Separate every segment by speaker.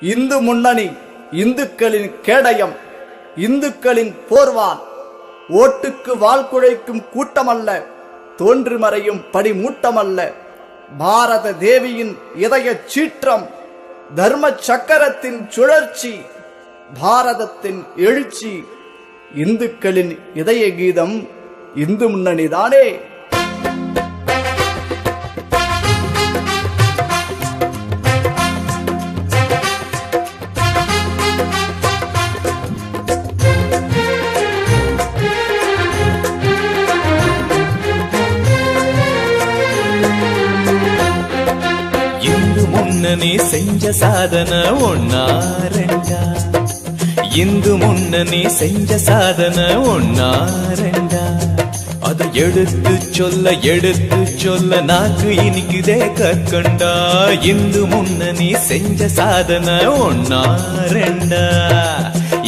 Speaker 1: இந்து முன்னணி இந்துக்களின் கேடயம் இந்துக்களின் போர்வான் ஓட்டுக்கு வாழ்குழைக்கும் கூட்டமல்ல தோன்றுமறையும் படிமூட்டமல்ல. பாரத தேவியின் இதய சீற்றம் தர்ம சக்கரத்தின் சுழற்சி பாரதத்தின் எழுச்சி. இந்துக்களின் இதய கீதம் இந்து முன்னணிதானே
Speaker 2: தானே. முன்னணி செஞ்ச சாதனை ஒன்னா ரெண்டா இந்து முன்னணி செஞ்ச சாதனை ஒன்னா ரெண்டா அதை எடுத்து சொல்ல எடுத்து சொல்ல நாக்கு இனிக்குதே கற்கண்டா. இந்து முன்னணி செஞ்ச சாதனை ஒன்னா ரெண்டா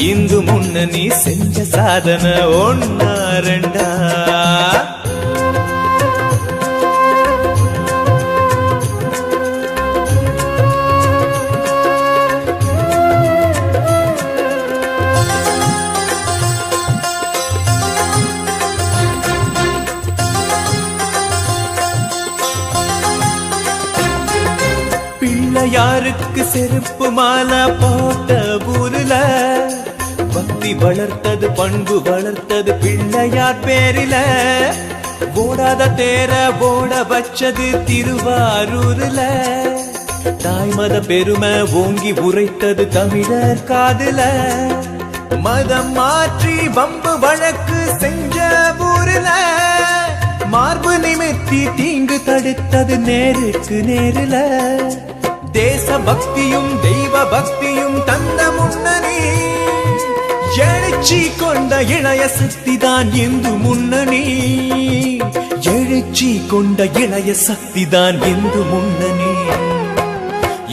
Speaker 2: இந்து முன்னணி செஞ்ச சாதனை ஒன்னா ரெண்டா பிள்ளையாருக்கு செருப்பு மாலை போட்ட ஊருல பக்தி வளர்த்தது பண்பு வளர்த்தது பிள்ளையார் பேரில. ஓடாத தேர ஓட வச்சது திருவாரூர்ல. தாய்மத பெருமை ஓங்கி உரைத்தது தமிழர் காதுல. மதம் மாற்றி வம்பு வழக்கு செஞ்ச ஊருல. மார்பு நிமித்தி தீங்கு தடுத்தது நேருக்கு நேருல. தேச பக்தியும் தெய்வ பக்தியும் தந்த முன்னணி எழுச்சி கொண்ட இளைய சக்தி தான் இந்து முன்னணி எழுச்சி கொண்ட இளைய சக்தி தான் இந்து முன்னணி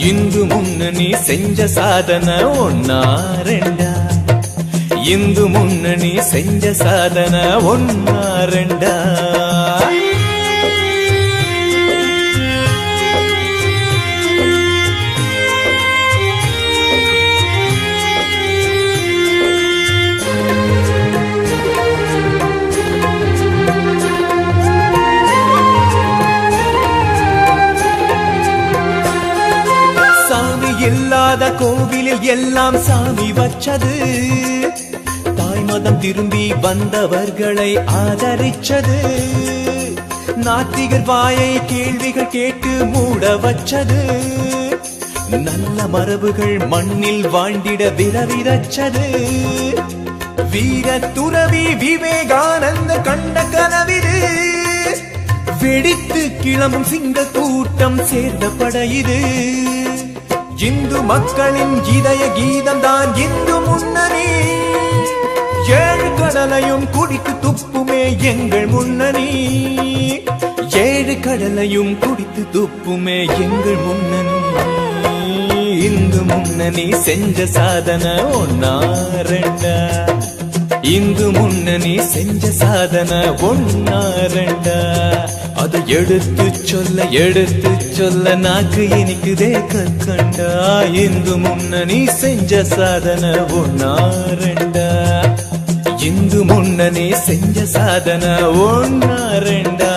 Speaker 2: இந்து முன்னணி செஞ்ச சாதனை ஒன்னா ரெண்டா இந்து முன்னணி செஞ்ச சாதனை ஒன்னா ரெண்டா இல்லாத கோவிலில் எல்லாம் சாமி வச்சது. தாய் மதம் திரும்பி வந்தவர்களை ஆதரிச்சது. நாத்திகர் வாயை கேள்விகள் கேட்டு மூட வச்சது. நல்ல மரபுகள் மண்ணில் வாழ்ந்திட விரவிரச்சது. வீர துறவி விவேகானந்த கண்ட கனவிது. வெடித்து கிளம்பும் சிங்க கூட்டம் சேர்ந்த படையுது இந்து மக்களின் இதய கீதம் தான் இந்து முன்னணி ஏழு கடலையும் குடித்து துப்புமே எங்கள் முன்னணி ஏழு கடலையும் குடித்து துப்புமே எங்கள் முன்னணி இந்து முன்னணி செஞ்ச சாதனை ஒன்னா ரெண்டா இந்து முன்னணி செஞ்ச சாதனை ஒன்னா ரெண்டா அதை எடுத்து சொல்ல எடுத்து சொல்ல நாக்கு இனிக்குதே கற்கண்டா? இந்து முன்ன நீ செஞ்ச சாதனை ஒன்னா ரெண்டா இந்து நீ செஞ்ச சாதனை ஒன்னா ரெண்டா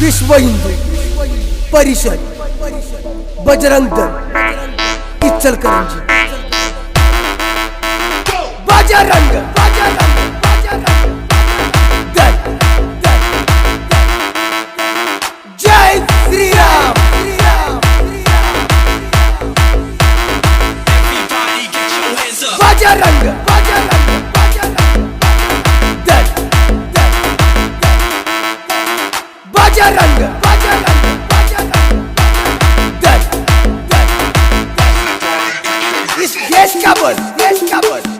Speaker 3: विश्व Hindu Parishad Bajrang Dal Ichalkaranji. Bajrang Bacaranga, Yes, covered. Yes, covered.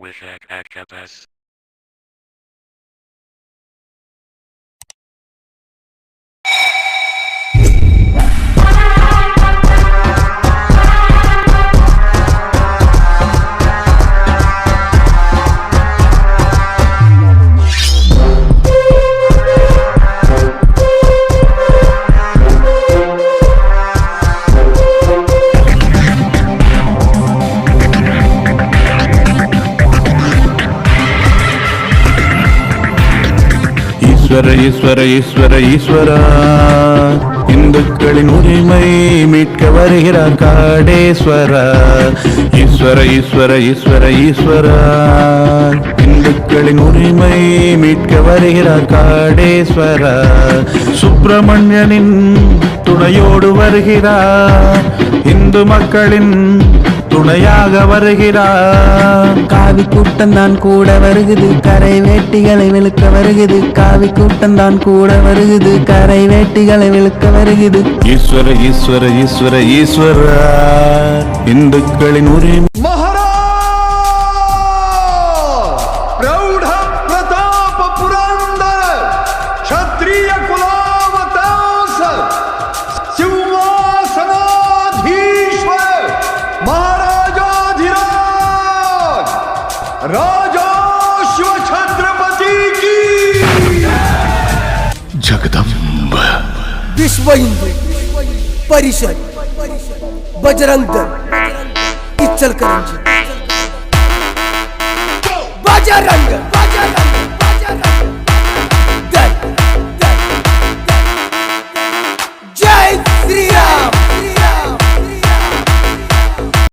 Speaker 4: Wishak Akkapas.
Speaker 5: ஈஸ்வர ஈஸ்வர ஈஸ்வரா. இந்துக்களின் உரிமை மீட்க வருகிறார் காடேஸ்வரா. ஈஸ்வர ஈஸ்வர ஈஸ்வர ஈஸ்வரா. இந்துக்களின் உரிமை மீட்க வருகிறார் காடேஸ்வரா. சுப்பிரமணியனின் துணையோடு வருகிறார். இந்து மக்களின் துணையாக வருகிறார்.
Speaker 6: காவி கூட்டம் தான் கூட வருகுது. கரை வேட்டிகளை விழுக்க வருகுது. காவி கூட்டம் தான் கூட வருகுது. கரை வேட்டிகளை விழுக்க வருகுது.
Speaker 5: ஈஸ்வர ஈஸ்வர ஈஸ்வர ஈஸ்வர. இந்துக்களின் உரிமை
Speaker 3: हिंदू परिषद बजरंग दल इचलकरंजी। बजरंग